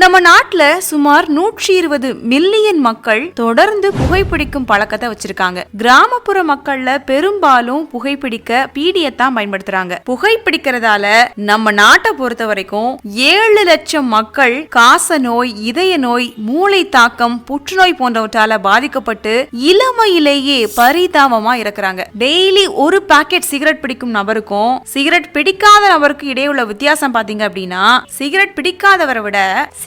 நம்ம நாட்டில் சுமார் நூற்றி இருபது மில்லியன் மக்கள் தொடர்ந்து புகைப்பிடிக்கும் பழக்கத்தை வச்சிருக்காங்க. கிராமப்புற மக்கள்ல பெரும்பாலும் புகைப்பிடிக்க பீடியத்தான் பயன்படுத்துறாங்க. புகைப்பிடிக்கிறதால நம்ம நாட்டை பொறுத்த வரைக்கும் ஏழு லட்சம் மக்கள் காச நோய் இதய நோய் மூளை தாக்கம் புற்றுநோய் போன்றவற்றால பாதிக்கப்பட்டு இளமையிலேயே பரிதாபமா இறக்குறாங்க. டெய்லி ஒரு பாக்கெட் சிகரெட் பிடிக்கும் நபருக்கும் சிகரெட் பிடிக்காத நபருக்கும் இடையே உள்ள வித்தியாசம் பாத்தீங்க அப்படின்னா சிகரெட் பிடிக்காதவரை விட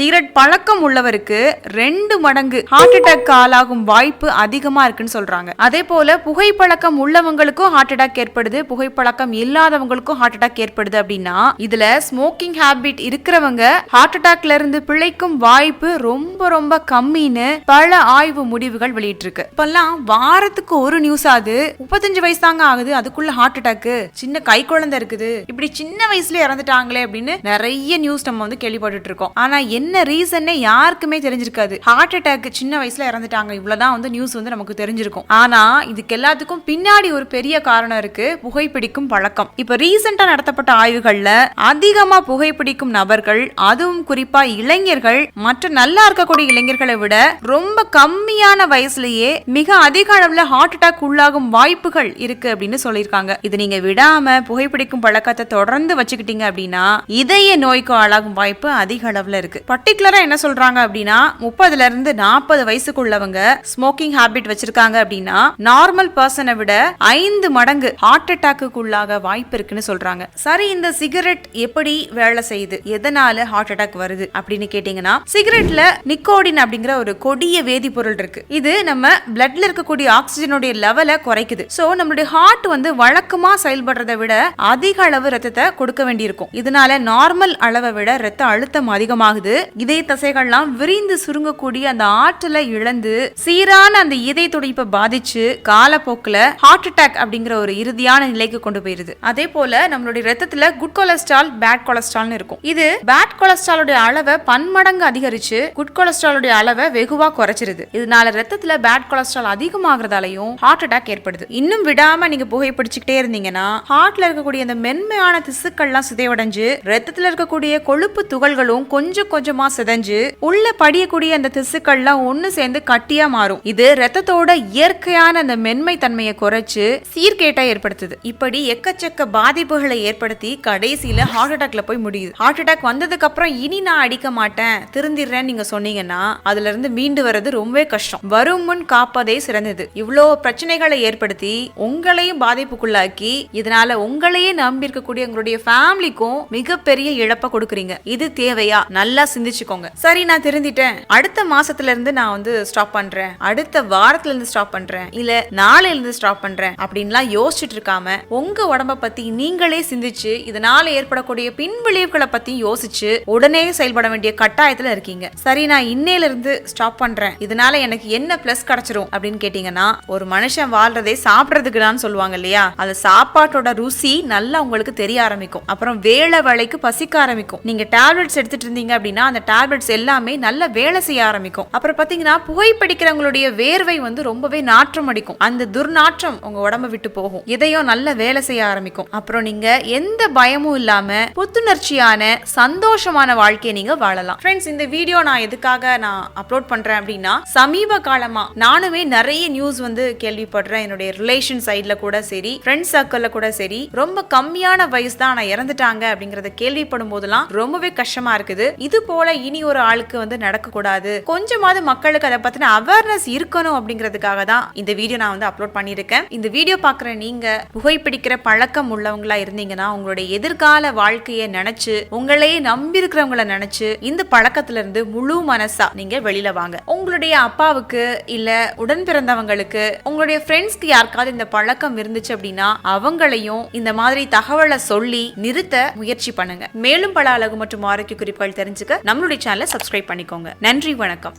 சிகரெட் பழக்கம் உள்ளவருக்கு ரெண்டு மடங்கு ஹார்ட் அட்டாக் ஆளாகும் வாய்ப்பு அதிகமா இருக்குன்னு சொல்றாங்க. அதே போல புகைப்பழக்கம் உள்ளவங்களுக்கும் ஹார்ட் அட்டாக் ஏற்படுது. புகைப்பழக்கம் இல்லாதவங்களுக்கும் ஹார்ட் அட்டாக் ஏற்படுது அப்படின்னா இதுல ஸ்மோக்கிங் ஹாபிட் இருக்கிறவங்க ஹார்ட் அட்டாக்ல இருந்து பிழைக்கும் வாய்ப்பு ரொம்ப ரொம்ப கம்மின்னு பல ஆய்வு முடிவுகள் வெளியிட்டிருக்கு. இப்பெல்லாம் வாரத்துக்கு ஒரு நியூஸ் ஆகுது. முப்பத்தஞ்சு வயசு தாங்க ஆகுது. அதுக்குள்ள ஹார்ட் அட்டாக் சின்ன கை குழந்தை இருக்குது. இப்படி சின்ன வயசுல இறந்துட்டாங்களே அப்படின்னு நிறைய நியூஸ் நம்ம வந்து கேள்விப்பட்டுட்டு இருக்கோம். ஆனா என்ன ரீசன்னே யாருக்குமே தெரிஞ்சிருக்காது. ஹார்ட் அட்டாக் சின்ன வயசுல இறந்துட்டாங்க. இவ்வளவுதான் வந்து நியூஸ் வந்து நமக்கு தெரிஞ்சிருக்கும். ஆனா இதுக்கு எல்லாத்துக்கும் பின்னாடி ஒரு பெரிய காரணம் இருக்கு. புகைப்பிடிக்கும் பழக்கம். இப்ப ரீசெண்டா நடத்தப்பட்ட ஆய்வுகள்ல அதிகமா புகைப்பிடிக்கும் நபர்கள் அதுவும் குறிப்பா இளைஞர்கள் மற்ற நல்லா இருக்கக்கூடிய இளைஞர்களை விட ரொம்ப கம்மியான வயசுலயே மிக அதிக அளவுல ஹார்ட் அட்டாக் உள்ளாகும் வாய்ப்புகள் இருக்கு அப்படின்னு சொல்லியிருக்காங்க. இது நீங்க விடாம புகைப்பிடிக்கும் பழக்கத்தை தொடர்ந்து வச்சுக்கிட்டீங்க அப்படின்னா இதய நோய்க்கு ஆளாகும் வாய்ப்பு அதிக அளவுல இருக்கு. பர்டிகுலராக என்ன சொல்றாங்க அப்படின்னா முப்பதுல இருந்து நாற்பது வயசுக்குள்ளவங்க ஸ்மோக்கிங் ஹாபிட் வச்சிருக்காங்க அப்படின்னா நார்மல் பர்சனை விட ஐந்து மடங்கு ஹார்ட் அட்டாக்குள்ளாக வாய்ப்பு இருக்குன்னு சொல்றாங்க. சரி இந்த சிகரெட் எப்படி வேலை செய்யுது? எதனால ஹார்ட் அட்டாக் வருது அப்படின்னு கேட்டீங்கன்னா சிகரெட்ல நிக்கோடின் அப்படிங்கிற ஒரு கொடிய வேதிப்பொருள் இருக்கு. இது நம்ம பிளட்ல இருக்கக்கூடிய ஆக்சிஜனுடைய லெவலை குறைக்குது. சோ நம்மளுடைய ஹார்ட் வந்து வழக்கமா செயல்படுறதை விட அதிக அளவு ரத்தத்தை கொடுக்க வேண்டியிருக்கும். இதனால நார்மல் அளவை விட ரத்த அழுத்தம் அதிகமாகுது. இதய தசைகள்லாம் விரிந்து சுருங்கக்கூடிய அந்த ஆற்றலை இழந்து சீரான அந்த இதய துடிப்பை பாதிச்சு காலப்போக்கில் ஹார்ட் அட்டாக் அப்படிங்கிற ஒரு இறுதியான நிலைக்கு கொண்டு போயிருது. அதே போல நம்மளுடைய ரத்தத்துல குட் கொலஸ்ட்ரால் பேட் கொலஸ்ட்ரால்னு இருக்கும். இது பேட் கொலஸ்ட்ராலுடைய அளவை பன்மடங்கு அதிகரிச்சு குட் கொலஸ்ட்ராலுடைய அளவை வெகுவா குறைச்சிருது. இதனால ரத்தத்துல பேட் கொலஸ்ட்ரால் அதிகமாகறதாலையும் ஹார்ட் அட்டாக் ஏற்படுது. இன்னும் விடாம நீங்க புகைப்பிடிச்சுக்கிட்டே இருந்தீங்கன்னா ஹார்ட்ல இருக்கக்கூடிய அந்த மென்மையான திசுக்கள்லாம் சிதைவடைஞ்சு ரத்தத்துல இருக்கக்கூடிய கொழுப்பு துகள்களும் கொஞ்சம் கொஞ்சமா சிதைஞ்சு உள்ள படியக்கூடிய அந்த திசுக்கள்லாம் ஒண்ணு சேர்ந்து கட்டியா மாறும். இது ரத்தத்தோட இயற்கையான அந்த மென்மை தன்மையை குறைச்சு சீர்கேட்டா ஏற்படுத்துது. இப்படி எக்கச்சக்க பாதிப்புகளை ஏற்படுத்தி கடைசியில ஹார்ட் அட்டாக்ல போய் முடியுது. ஹார்ட் அட்டாக் வந்ததுக்கு அப்புறம் இனி நான் அடிக்க மாட்டேன் திருந்திடுறேன்னு நீங்க சொன்னீங்கன்னா அதுல இருந்து மீண்டு வர்றது ரொம்பவே கஷ்டம். வரும் முன் காப்பதே சிறந்தது. இவ்வளோ பிரச்சனைகளை ஏற்படுத்தி உங்களையும் பாதிப்புக்குள்ளாக்கி இதனால உங்களையே நம்பி இருக்கக்கூடிய உங்களுடைய ஃபேமிலிக்கும் மிகப்பெரிய இழப்பை கொடுக்குறீங்க. இது தேவையா? நல்லா சிந்திச்சுக்கோங்க சரி நான் திருந்திட்டேன். அடுத்த மாசத்துல இருந்து நான் வந்து ஸ்டாப் பண்றேன். அடுத்த வாரத்துல இருந்து ஸ்டாப் பண்றேன். இல்ல நாளையில இருந்து ஸ்டாப் பண்றேன் அப்படின்லாம் யோசிச்சுட்டு இருக்காம உங்க உடம்ப பத்தி நீங்களே சிந்திச்சு இதனால ஏற்படக்கூடிய பின் விளைவுகளை பத்தி யோசிச்சு உடனே செயல்பட வேண்டிய கட்டாயத்துல இருக்கீங்க. சரி நான் இன்னையில இருந்து ஸ்டாப் பண்றேன். இதனால எனக்கு என்ன பிளஸ் கிடைச்சிரும் அப்படின்னு கேட்டீங்கன்னா ஒரு மனுஷன் வாழ்றதே சாப்பிடுறதுக்கு தான் சொல்லுவாங்க இல்லையா? அந்த சாப்பாட்டோட ருசி நல்லா உங்களுக்கு தெரிய ஆரம்பிக்கும். அப்புறம் வேலை வேலைக்கு பசிக்க ஆரம்பிக்கும். நீங்க டேப்லெட்ஸ் எடுத்துட்டு இருந்தீங்க அப்படின்னா அந்த டேப்லெட்ஸ் எல்லாமே நல்லா வேலை செய்ய ஆரம்பிக்கும். அப்புறம் பாத்தீங்கன்னா புகைப்பிடிக்கிறவங்களுடைய வேர்வை வந்து ரொம்பவே நாற்றம் அடிக்கும். அந்த துர்நாற்றம் உங்க உடம்ப விட்டு போகும். இதையும் நல்லா வேலை செய்ய ஆரம்பிக்கும். அப்புறம் நீங்க எந்த பயமும் இல்லாம புத்துணர்ச்சியான சந்தோஷமான வாழ்க்கையை நீங்க வாழலாம். ஃப்ரெண்ட்ஸ் இந்த வீடியோ நான் எதுக்காக நான் அப்லோட் பண்றேன் அப்படின்னா சமீப காலமா நானுமே நிறைய நியூஸ் வந்து கேள்விப்படுறேன். என்னுடைய ரிலேஷன் சைட்ல கூட சரி ஃப்ரெண்ட்ஸ் சர்க்கிள்ல கூட சரி ரொம்ப கம்மியான வயசு தான் நான் இறந்துட்டாங்க அப்படிங்கறத கேள்விப்படும் போதெல்லாம் ரொம்பவே கஷ்டமா இருக்குது. இது போல இனி ஒரு ஆளுக்கு வந்து நடக்கக்கூடாது. கொஞ்சமாவது மக்களுக்கு அதை பத்தின அவேர்னஸ் இருக்கணும் அப்படிங்கிறதுக்காக தான் இந்த வீடியோ நான் வந்து அப்லோட் பண்ணியிருக்கேன். இந்த வீடியோ பார்க்குற நீங்க புகைப்பிடிக்கிற பழக்கம் உள்ளவங்களா இருந்தீங்கன்னா உங்களுடைய எதிர்கால வாழ்க்கையை நினைச்சு உங்களையே நம்பி இருக்கிறவங்கள நினைச்சு இந்த பழக்கத்துல இருந்து முழு மனசா நீங்க வெளியில வாங்க. உங்களுடைய அப்பாவுக்கு இல்ல உடன் பிறந்தவங்களுக்கு உங்களுடைய ஃப்ரெண்ட்ஸ்க்கு யாருக்காவது இந்த பழக்கம் இருந்துச்சு அப்படின்னா அவங்களையும் இந்த மாதிரி தகவலை சொல்லி நிறுத்த முயற்சி பண்ணுங்க. மேலும் பல அழகு மற்றும் ஆரோக்கிய குறிப்புகள் தெரிஞ்சுக்க நம்மளுடைய சேனலை சப்ஸ்கிரைப் பண்ணிக்கோங்க. நன்றி வணக்கம்.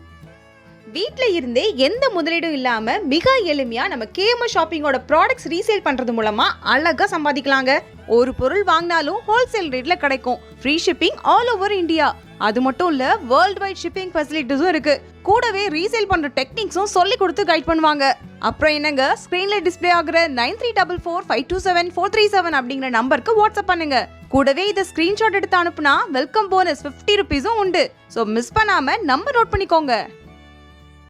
வீட்டில் இருந்தே எந்த முதலீடும் இல்லாமல் மிக எளிமையாக நம்ம கேம ஷாப்பிங்கோட ப்ராடக்ட்ஸ் ரீசேல் பண்ணுறது மூலமாக அழகாக சம்பாதிக்கலாங்க. ஒரு பொருள் வாங்கினாலும் ஹோல்சேல் ரேட்டில் கிடைக்கும். Free shipping all over India அது மட்டும் இல்ல வேர்ல்ட் வைட் ஷிப்பிங் ஃபெசிலிட்டிஸும் இருக்கு. கூடவே ரீசேல் பண்ற டெக்னிக்ஸும் சொல்லி கொடுத்து கைட் பண்ணுவாங்க. அப்புறம் என்னங்க? ஸ்க்ரீனில் டிஸ்பிளே ஆகிற nine three double four five two seven four three seven அப்படிங்கிற நம்பருக்கு வாட்ஸ்அப் பண்ணுங்க. கூடவே இதை ஸ்க்ரீன்ஷாட் எடுத்து அனுப்புனா வெல்கம் போனஸ் ஃபிஃப்டி ருபீஸும் உண்டு. ஸோ மிஸ் பண்ணாமல் நம்பர் நோட் பண்ணிக்கோங்க.